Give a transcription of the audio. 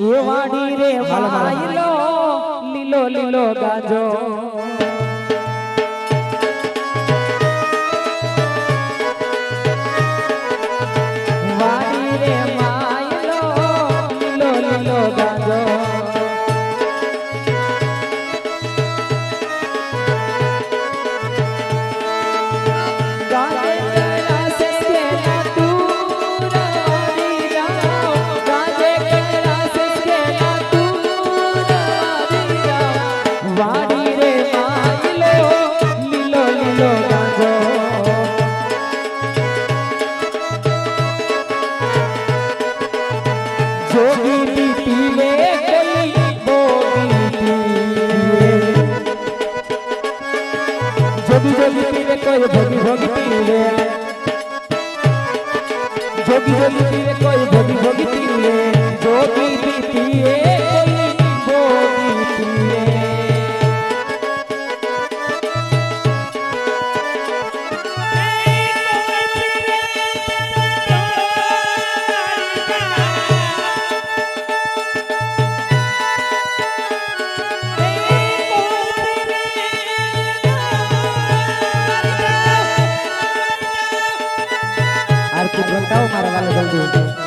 એ વાડી રે વાયલો લીલો લીલો ગાજો. ભોગી ભોગી પીવે જોગી જોગી মারা ভালো খেলতে